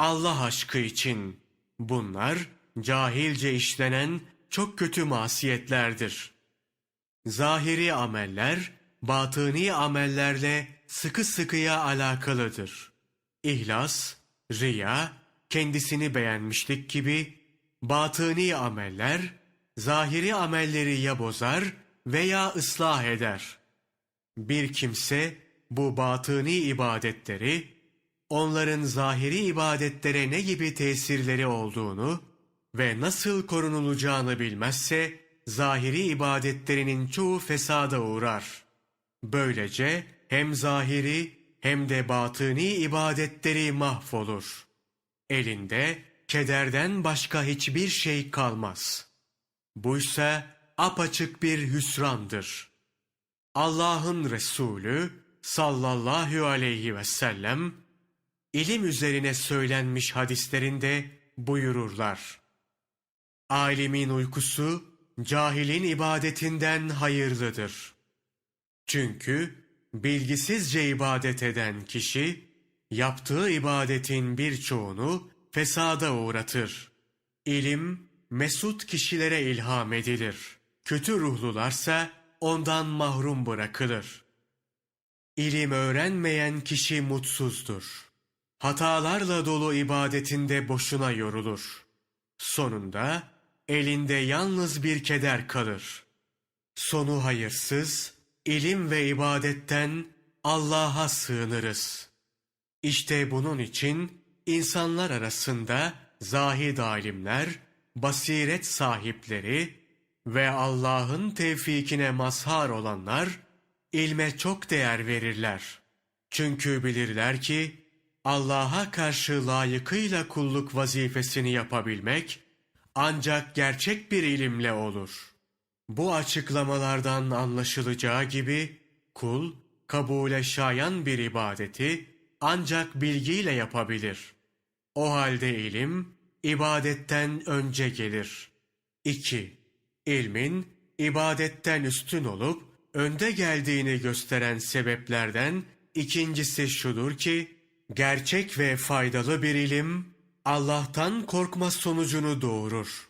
Allah aşkı için. Bunlar cahilce işlenen çok kötü masiyetlerdir. Zahiri ameller, batıni amellerle sıkı sıkıya alakalıdır. İhlas, riya, kendisini beğenmişlik gibi batıni ameller, zahiri amelleri ya bozar veya ıslah eder. Bir kimse bu batıni ibadetleri, onların zahiri ibadetlere ne gibi tesirleri olduğunu ve nasıl korunulacağını bilmezse, zahiri ibadetlerinin çoğu fesada uğrar. Böylece hem zahiri hem de batıni ibadetleri mahvolur. Elinde kederden başka hiçbir şey kalmaz. Buysa apaçık bir hüsrandır. Allah'ın Resulü sallallahu aleyhi ve sellem ilim üzerine söylenmiş hadislerinde buyururlar. Alimin uykusu cahilin ibadetinden hayırlıdır. Çünkü bilgisizce ibadet eden kişi yaptığı ibadetin birçoğunu fesada uğratır. İlim mesut kişilere ilham edilir. Kötü ruhlularsa ondan mahrum bırakılır. İlim öğrenmeyen kişi mutsuzdur. Hatalarla dolu ibadetinde boşuna yorulur. Sonunda elinde yalnız bir keder kalır. Sonu hayırsız, ilim ve ibadetten Allah'a sığınırız. İşte bunun için insanlar arasında zahid alimler, basiret sahipleri ve Allah'ın tevfikine mazhar olanlar ilme çok değer verirler. Çünkü bilirler ki Allah'a karşı layıkıyla kulluk vazifesini yapabilmek ancak gerçek bir ilimle olur. Bu açıklamalardan anlaşılacağı gibi kul kabule şayan bir ibadeti ancak bilgiyle yapabilir. O halde ilim ibadetten önce gelir. 2. İlmin ibadetten üstün olup önde geldiğini gösteren sebeplerden ikincisi şudur ki gerçek ve faydalı bir ilim Allah'tan korkma sonucunu doğurur.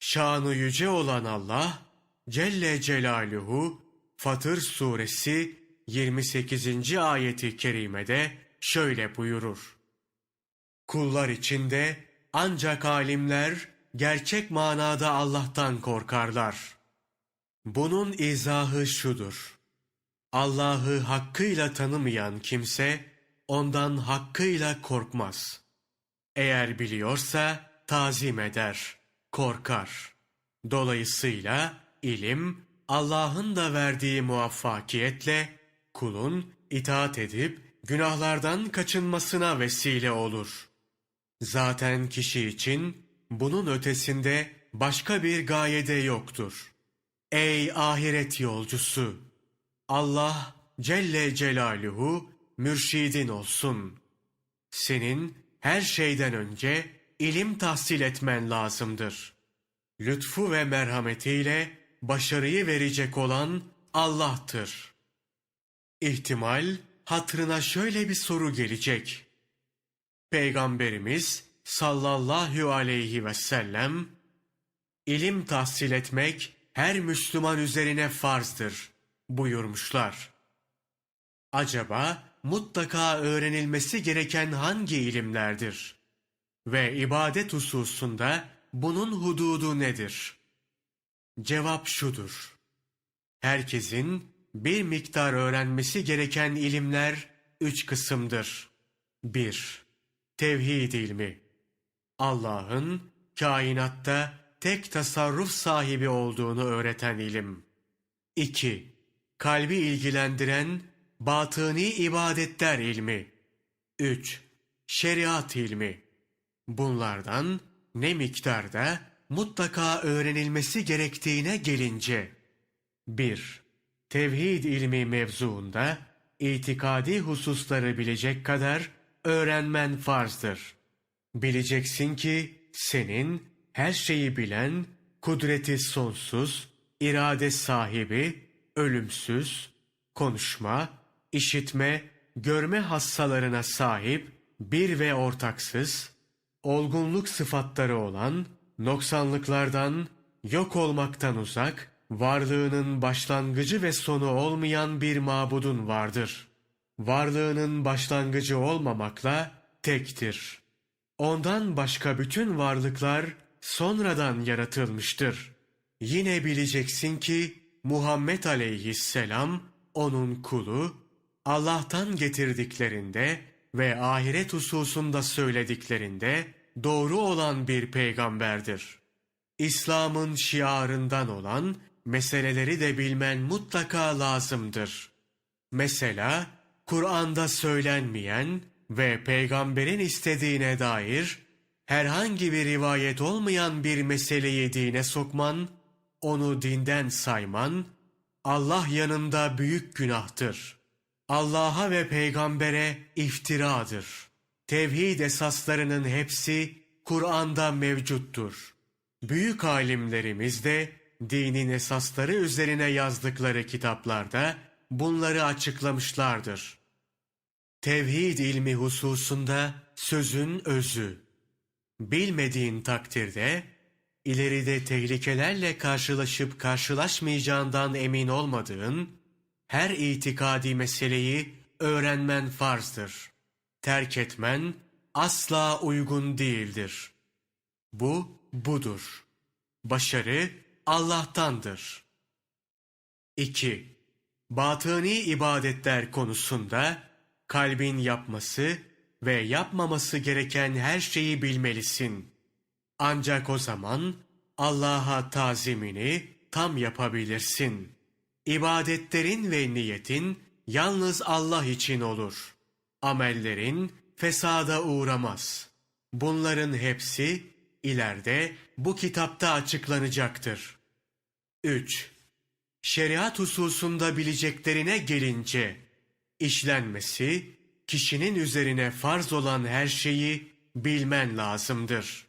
Şanı yüce olan Allah Celle Celaluhu Fatır suresi 28. ayeti kerimede şöyle buyurur. Kullar içinde ancak alimler gerçek manada Allah'tan korkarlar. Bunun izahı şudur. Allah'ı hakkıyla tanımayan kimse ondan hakkıyla korkmaz. Eğer biliyorsa tazim eder, korkar. Dolayısıyla ilim Allah'ın da verdiği muvaffakiyetle kulun itaat edip günahlardan kaçınmasına vesile olur. Zaten kişi için bunun ötesinde başka bir gayede yoktur. Ey ahiret yolcusu! Allah Celle Celaluhu mürşidin olsun. Senin her şeyden önce ilim tahsil etmen lazımdır. Lütfu ve merhametiyle başarıyı verecek olan Allah'tır. İhtimal hatırına şöyle bir soru gelecek. Peygamberimiz sallallahu aleyhi ve sellem ilim tahsil etmek her Müslüman üzerine farzdır buyurmuşlar. Acaba mutlaka öğrenilmesi gereken hangi ilimlerdir? Ve ibadet hususunda bunun hududu nedir? Cevap şudur. Herkesin bir miktar öğrenmesi gereken ilimler üç kısımdır. 1. Tevhid ilmi. Allah'ın kainatta tek tasarruf sahibi olduğunu öğreten ilim. 2. Kalbi ilgilendiren batıni ibadetler ilmi. 3. Şeriat ilmi. Bunlardan ne miktarda mutlaka öğrenilmesi gerektiğine gelince 1. Tevhid ilmi mevzuunda itikadi hususları bilecek kadar öğrenmen farzdır. Bileceksin ki senin her şeyi bilen, kudreti sonsuz, irade sahibi, ölümsüz, konuşma, işitme, görme hassalarına sahip bir ve ortaksız, olgunluk sıfatları olan, noksanlıklardan, yok olmaktan uzak, varlığının başlangıcı ve sonu olmayan bir mabudun vardır. Varlığının başlangıcı olmamakla tektir. Ondan başka bütün varlıklar sonradan yaratılmıştır. Yine bileceksin ki Muhammed aleyhisselam onun kulu, Allah'tan getirdiklerinde ve ahiret hususunda söylediklerinde doğru olan bir peygamberdir. İslam'ın şiarından olan meseleleri de bilmen mutlaka lazımdır. Mesela Kur'an'da söylenmeyen ve peygamberin istediğine dair herhangi bir rivayet olmayan bir meseleyi dine sokman, onu dinden sayman, Allah yanında büyük günahtır. Allah'a ve peygambere iftiradır. Tevhid esaslarının hepsi Kur'an'da mevcuttur. Büyük alimlerimiz de dinin esasları üzerine yazdıkları kitaplarda bunları açıklamışlardır. Tevhid ilmi hususunda sözün özü. Bilmediğin takdirde ileride tehlikelerle karşılaşıp karşılaşmayacağından emin olmadığın her itikadi meseleyi öğrenmen farzdır. Terk etmen asla uygun değildir. Bu budur. Başarı Allah'tandır. 2. Batıni ibadetler konusunda kalbin yapması ve yapmaması gereken her şeyi bilmelisin. Ancak o zaman Allah'a tazimini tam yapabilirsin. İbadetlerin ve niyetin yalnız Allah için olur. Amellerin fesada uğramaz. Bunların hepsi ileride bu kitapta açıklanacaktır. 3. Şeriat hususunda bileceklerine gelince, işlenmesi, kişinin üzerine farz olan her şeyi bilmen lazımdır.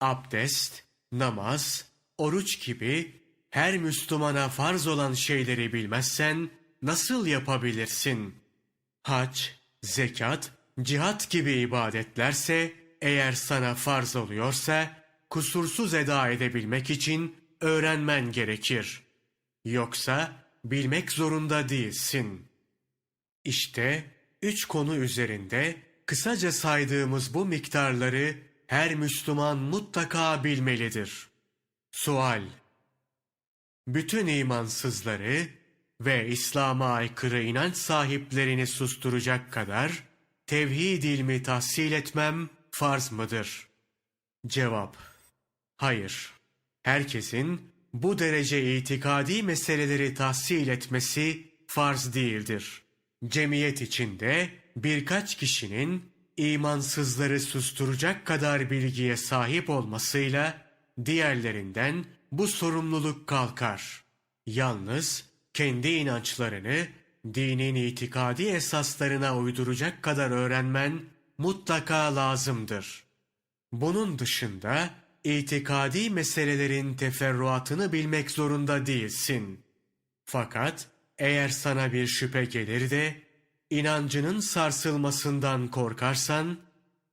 Abdest, namaz, oruç gibi her Müslümana farz olan şeyleri bilmezsen nasıl yapabilirsin? Hac, zekat, cihat gibi ibadetlerse eğer sana farz oluyorsa kusursuz eda edebilmek için öğrenmen gerekir. Yoksa bilmek zorunda değilsin. İşte üç konu üzerinde kısaca saydığımız bu miktarları her Müslüman mutlaka bilmelidir. Sual Bütün imansızları ve İslam'a aykırı inanç sahiplerini susturacak kadar tevhid ilmi tahsil etmem farz mıdır? Cevap Hayır. Herkesin bu derece itikadi meseleleri tahsil etmesi farz değildir. Cemiyet içinde birkaç kişinin imansızları susturacak kadar bilgiye sahip olmasıyla diğerlerinden bu sorumluluk kalkar. Yalnız kendi inançlarını dinin itikadi esaslarına uyduracak kadar öğrenmen mutlaka lazımdır. Bunun dışında itikadi meselelerin teferruatını bilmek zorunda değilsin. Fakat eğer sana bir şüphe gelir de inancının sarsılmasından korkarsan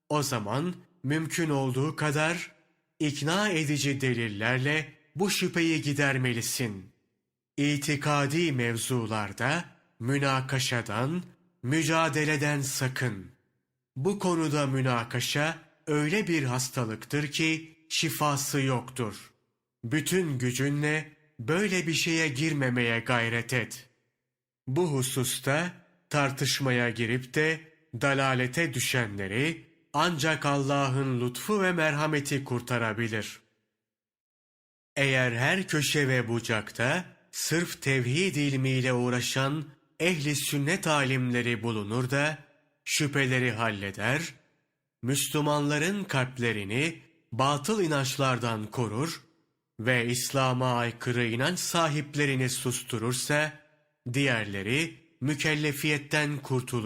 o zaman mümkün olduğu kadar ikna edici delillerle bu şüpheyi gidermelisin. İtikadi mevzularda münakaşadan, mücadeleden sakın. Bu konuda münakaşa öyle bir hastalıktır ki şifası yoktur. Bütün gücünle böyle bir şeye girmemeye gayret et. Bu hususta tartışmaya girip de dalalete düşenleri ancak Allah'ın lütfu ve merhameti kurtarabilir. Eğer her köşe ve bucakta sırf tevhid ilmiyle uğraşan ehli sünnet alimleri bulunur da şüpheleri halleder, Müslümanların kalplerini batıl inançlardan korur ve İslam'a aykırı inanç sahiplerini susturursa, diğerleri mükellefiyetten kurtulur.